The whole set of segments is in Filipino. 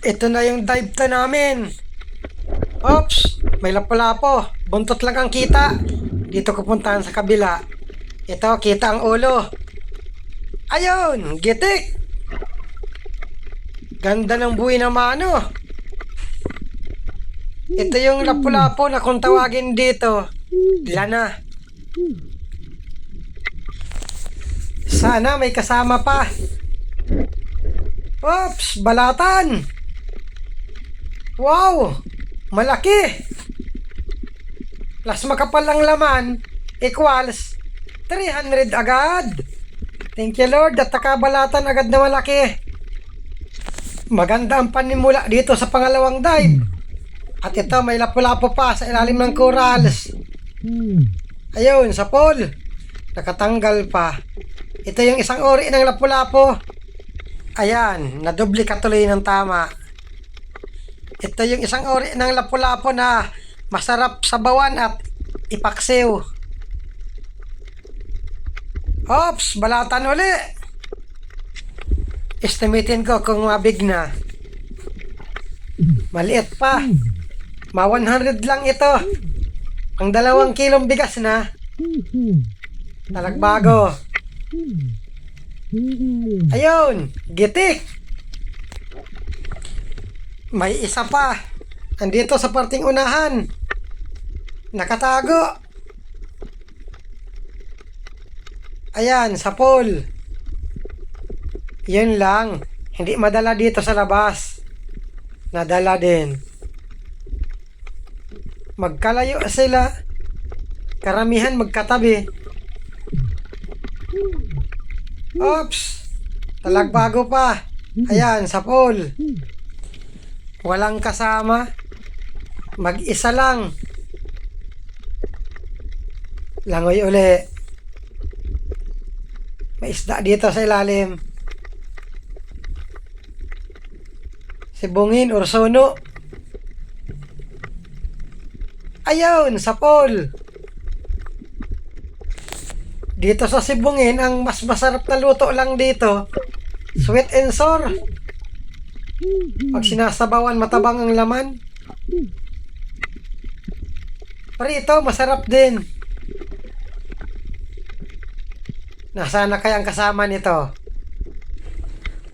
Ito na yung dive to namin. Oops, may lapo-lapo. Buntot lang ang kita. Dito ko puntahan sa kabila. Ito, kita ang ulo. Ayun, gitik. Ganda ng buhay na mano. Ito yung lapu-lapo na kung tawagin dito. Lana. Sana may kasama pa. Oops, balatan. Wow, malaki. Plus makapal ang laman equals 300 agad. Thank you Lord at nakabalatan agad na malaki. Maganda ang panimula dito sa pangalawang dive. At ito may lapu-lapo pa sa ilalim ng corals. Ayun, sa pool. Nakatanggal pa. Ito yung isang uri ng lapu-lapo. Ayan, nadubli ka tuloy ng tama. Ito yung isang uri ng lapu-lapo na masarap sabawan at ipaksiw. Ops, balatan uli. Estimatein ko kung mabig na. Maliit pa. Ma 100 lang ito. Ang dalawang kilong bigas na. Talagbago. Ayun, gitik. May isa pa. Andito sa parting unahan. Nakatago. Ayan, sa pool. Yun lang. Hindi madala dito sa labas. Nadala din. Magkalayo sila. Karamihan magkatabi. Oops! Talagbago pa. Ayan, sa pool. Walang kasama. Mag-isa lang. Langoy uli. May isda dito sa ilalim. Sibungin, ursono. Ayun, sa pool. Dito sa Sibungin, ang mas masarap na luto lang dito, sweet and sour. Pag sinasabawan, matabang ang laman. Prito, masarap din. Nasaan na kaya ang kasama nito?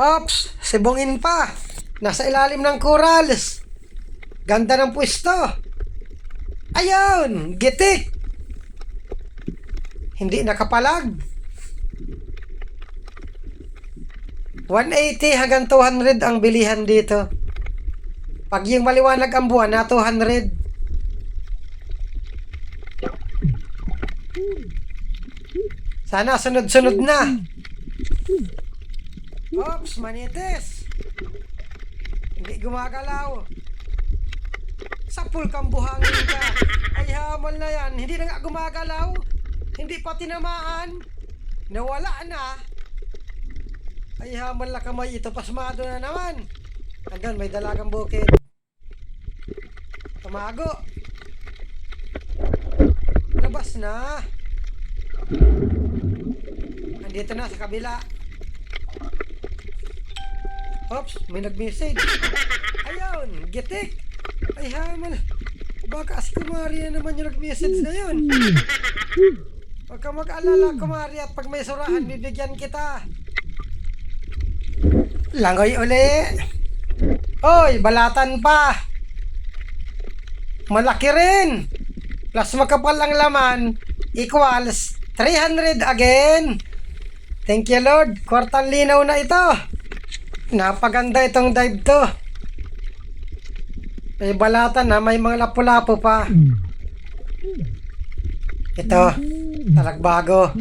Ops, sibungin pa. Nasa ilalim ng corals. Ganda ng pwesto. Ayun, gitik. Hindi nakapalag. 180 hanggang 200 ang bilihan dito. Pag yung maliwanag ang buwan na 200. Sana sunod-sunod na. Oops, manites. Hindi gumagalaw. Sa pool kang buhangin ka. Ay hamal na yan. Hindi na nga gumagalaw. Hindi pa tinamaan. Nawala na. Ay hamal na kamay ito. Pasmado na naman. Andun, may dalagang bukid. Tumago. Labas na. Andito na sa kabila. Oops, may nag-message. Ayun, gitik. Ay hamal. Baka si Kumari na naman yung nag-message na yun. Huwag ka mag-alala, Kumari, pag may surahan, bibigyan kita. Langoy uli. Oy, balatan pa. Malaki rin. Plus makapal ang laman equals 300 again. Thank you Lord. Kwartang linaw na ito. Napaganda itong dive to. May balatan na may mga lapu-lapo pa. Ito, talagbago.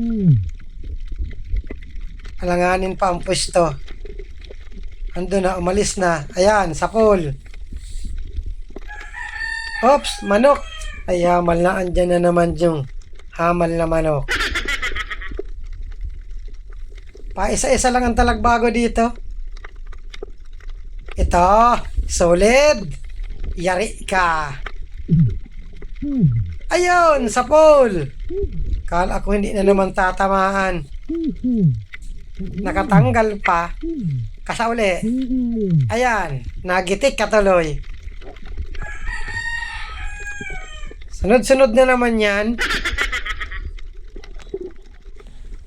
Alanganin pa ang pwesto. Ando na, umalis na. Ayan, sa pool. Oops, manok. Ay, hamal na. Andyan na naman yung hamal na manok. Paisa-isa lang ang talagbago dito. Ito, solid. Yari ka. Ayun, sa pool. Kala ko hindi na naman tatamaan. Nakatanggal pa. Kasauli. Ayan, nagitik katuloy. Sunod-sunod na naman yan.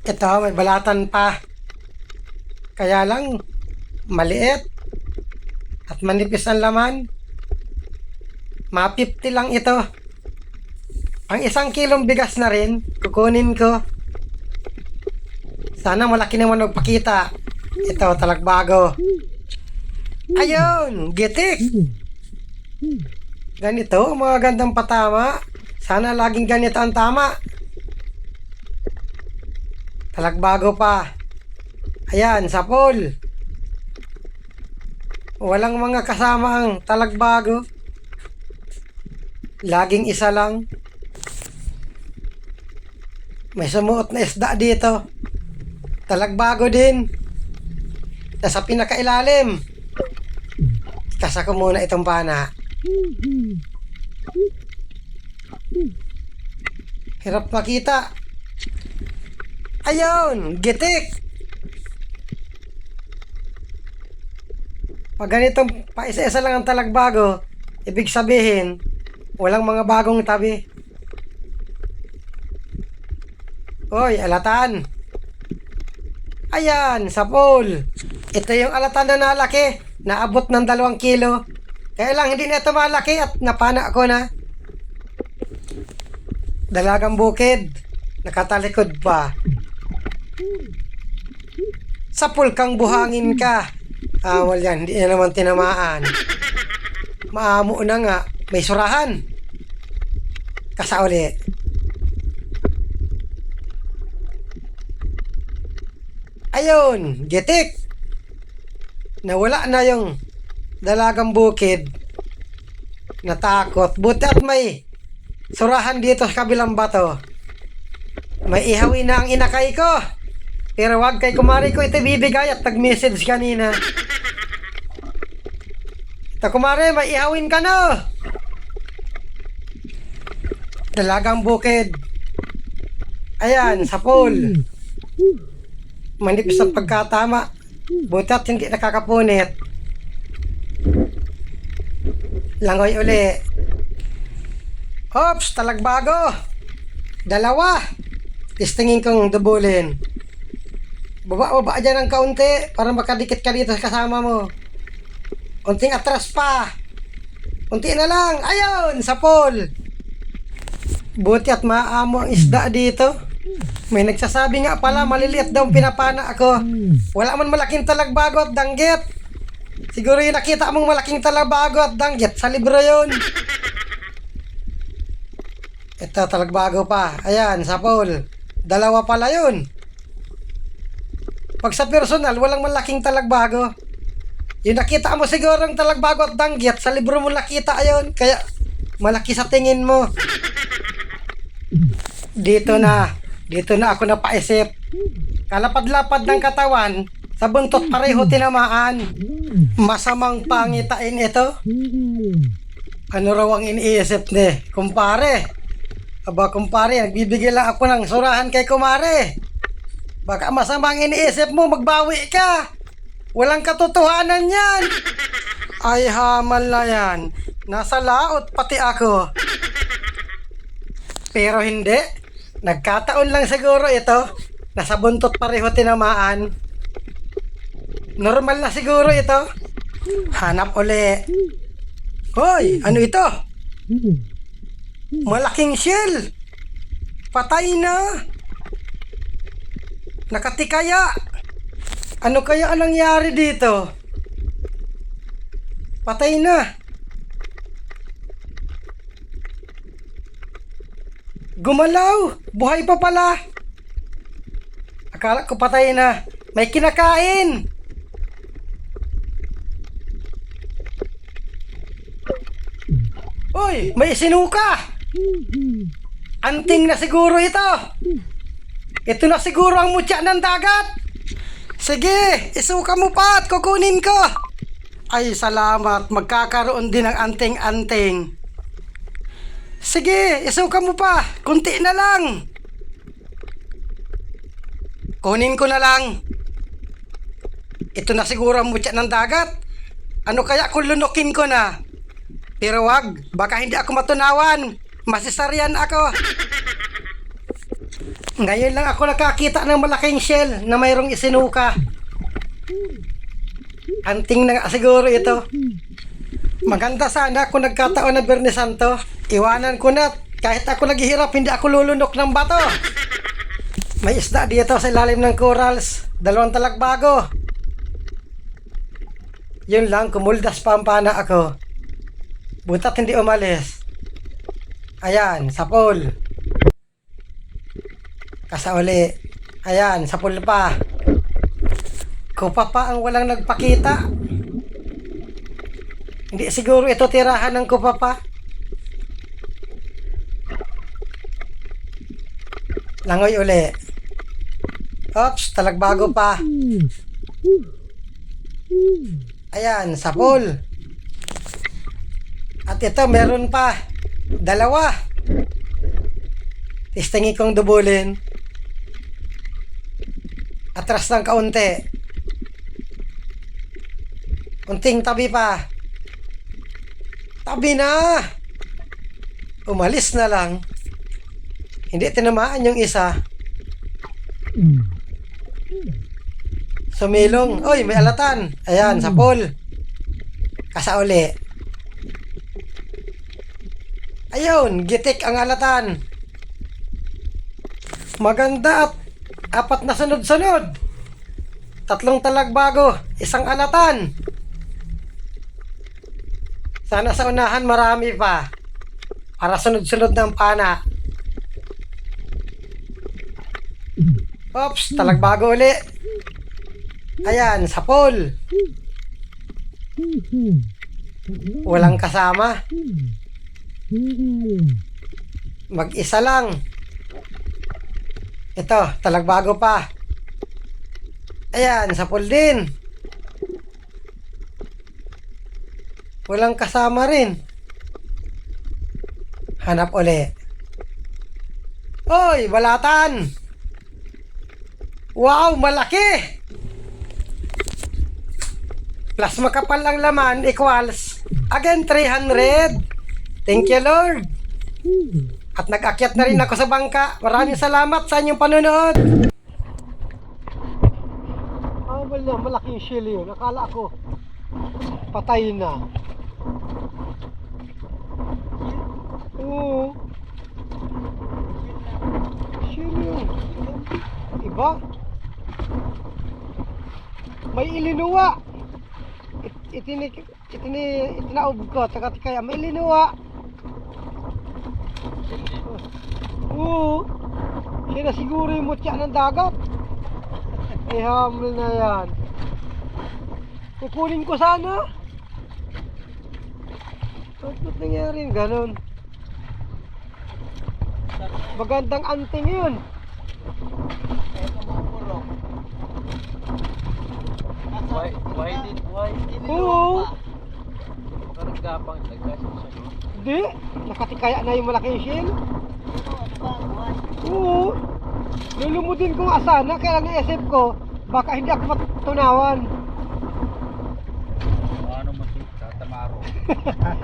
Ito, may balatan pa. Kaya lang, maliit. At manipis ang laman. Ma 50 lang ito. Ang isang kilong bigas na rin, kukunin ko. Sana malaki naman magpakita. Ito, talagbago. Ayun, gitik. Ganito, mga gandang patama. Sana laging ganito ang tama. Talagbago pa. Ayan, sapol. Walang mga kasama ang talagbago. Laging isa lang. May sumuot na isda dito. Talagbago din. Nasa pinakailalim. Kasa ko muna itong pana. Hirap makita. Ayun, gitik. Pag ganitong paisa-isa lang ang talagbago, ibig sabihin, walang mga bagong tabi. Oy, alatan. Ayan, sapol. Ito yung alatan na nalaki. Naabot ng dalawang kilo. Kaya lang, hindi na ito malaki at napana ko na. Dalagang bukid. Nakatalikod pa. Sapul kang buhangin ka. Awal yan, hindi na naman tinamaan. Maamo na nga. May surahan. Kasauli. Ayun, getik. Nawala na yung dalagang bukid. Natakot. Buti at may surahan dito sa kabilang bato. May ihawi na ang inakay ko. Pero wag kay kumari ko ito bibigay at nag-message kanina. Ta kumari, may ihawin ka na. Dalagang bukid. Ayan, sa pool. Manipis ang pagkatama. Buti at hindi nakakapunit. Langoy uli. Ops, talagbago. Dalawa. Tistingin kong dubulin. Baba-baba dyan ng kaunti para makadikit ka dito sa kasama mo. Unting atras pa. Unti na lang. Ayun, sa pool. Buti at maamo ang isda dito. May nagsasabi nga pala, maliliit daw pinapana ako. Wala man malaking talagbago at danggit. Siguro yung nakita mong malaking talagbago at danggit, sa libro yun. Ito, talagbago pa. Ayan, sa pool. Dalawa pala yun. Pag sa personal, walang malaking talagbago. Yung nakita mo siguro ang talagbago at danggit, sa libro mo nakita ayon. Kaya, malaki sa tingin mo. Dito na. Dito na ako napaisip. Kalapad-lapad ng katawan, sa buntot pareho tinamaan. Masamang pangitain ito. Ano raw ang iniisip ni? Kumpare. Aba kumpare, nagbibigay lang ako ng surahan kay kumare. Baka masamang iniisip mo, magbawi ka. Walang katotohanan yan. Ay hamal na yan. Nasa laot pati ako. Pero hindi. Nagkataon lang siguro ito. Nasa buntot pareho tinamaan. Normal na siguro ito. Hanap uli. Hoy, ano ito? Malaking shell. Patay na. Nakatikaya. Ano kaya ang nangyari dito? Patay na. Gumalaw! Buhay pa pala! Akala ko patay na. May kinakain! Uy! May sinuka! Anting na siguro ito! Ito na siguro ang mutya ng dagat! Sige! Isuka mo pa at kukunin ko! Ay, salamat. Magkakaroon din ng anting-anting. Sige, isuka mo pa. Kunti na lang. Kunin ko na lang. ito na siguro ang mutya ng dagat. Ano kaya kung lunukin ko na? Pero wag, baka hindi ako matunawan. Masisaryan ako. Ngayon lang ako nakakita ng malaking shell na mayroong isinuka. Anting na siguro ito. Maganda sana kung nagkataon na Bernie Santo. Iwanan ko na. Kahit ako naghihirap, hindi ako lulunok ng bato. May isda dito sa ilalim ng corals. Dalawang talagbago. Yun lang, kumuldas pa ang pana ako. Butat hindi umalis. Ayan, sa pool. Kasauli. Ayan, sa pool pa. Kupa pa ang walang nagpakita. Hindi siguro ito tirahan ng kupa pa. Langoy uli. Oops, talagbago pa. Ayan, sa pool. At ito, meron pa. Dalawa. Tistingi kong dubulin. Atras ng kaunti. Unting tabi pa. Tabi na! Umalis na lang. Hindi tinamaan yung isa. Sumilong. Oy, may alatan. Ayan, sa pool. Kasauli. Ayun, gitik ang alatan. Maganda at apat na sunod-sunod. Tatlong talagbago, isang alatan. Sana sa unahan marami pa. Para sunod-sunod ng pana. Oops, talagbago uli. Ayan, sa pool. Walang kasama. Mag-isa lang. Ito, talagbago pa. Ayan, sa pool din. Walang kasama rin. Hanap uli. Oy, balatan! Wow, malaki! Plus makapal ang laman equals again 300. Thank you Lord. At nag-akyat na rin ako sa bangka. Maraming salamat sa inyong panonood. Ah, wala. Malaking shell yun. Akala ko patay na. Oo. Shell yun. Iba. May ilinuwa. It, itini, itini, itinaob ko. Taka kaya may ilinuwa. Oo. Na siguro yung mutya ng dagat. Eh, hamil na yan. Kukunin ko sana. Ba't ba't nangyari ganun? Magandang anting yun. Karagapang nagkasya siya. Di. Nakatikaya na yung malaking shell. Oo. Lulumudin ko nga sana. Kaya naisip ko, baka hindi ako matunawan. Ano mo si Tatamaro?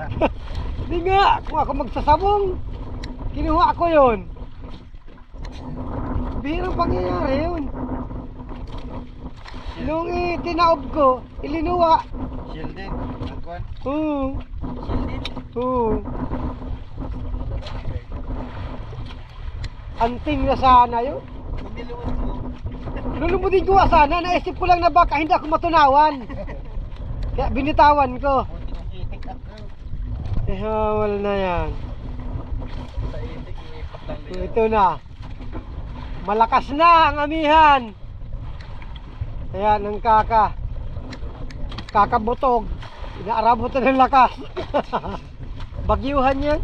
Di nga, kung ako magsasabong, kinuha ko yon. Birang pangyayari yun. Nung itinaob ko, ilinuwa. Shield din. Nagkuhan. Oo. Oo. Anting na sana yun. Hindi lumot mo. Lulumudin ko nga sana, naisip ko lang na baka hindi ako matunawan. Kaya binitawan ko. Eh, hawal na yan. Ito na. Malakas na ang amihan. Ayan ang kaka. Kakabutog. Inaarabot na ng lakas. Bagyuhan yan.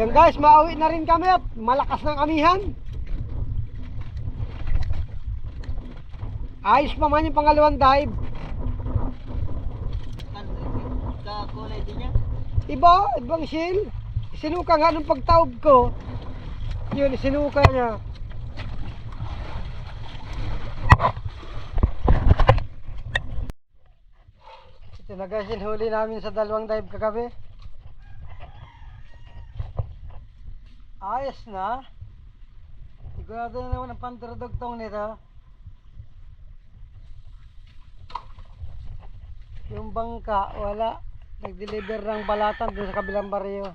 Yan guys, mauwi na rin kami at malakas ng amihan. Ayos pa man yung pangalawang dive. Sa kulay din niya. Iba, ibang shell. Sinuka nga nung pagtaob ko. Yun, sinuka niya. Ito na guys, huli namin sa dalawang dive kagabi. Ayos na. Sigurado na naman ang pantradugtong nito. Yung bangka, wala. Nag-deliver ng balatan dun sa kabilang baryo.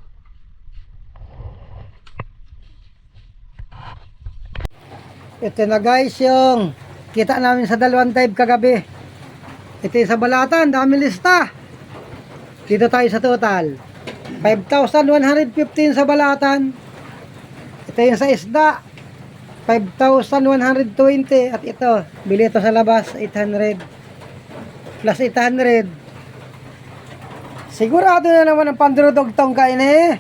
Ito na guys yung kita namin sa dalawang dive kagabi. Ito sa balatan, dami lista. Dito tayo sa total. 5,115 sa balatan. Ito yung sa isda. 5,120 at ito, bili ito sa labas 800 plus 800 sigurado na naman ang pandurudog tong kain eh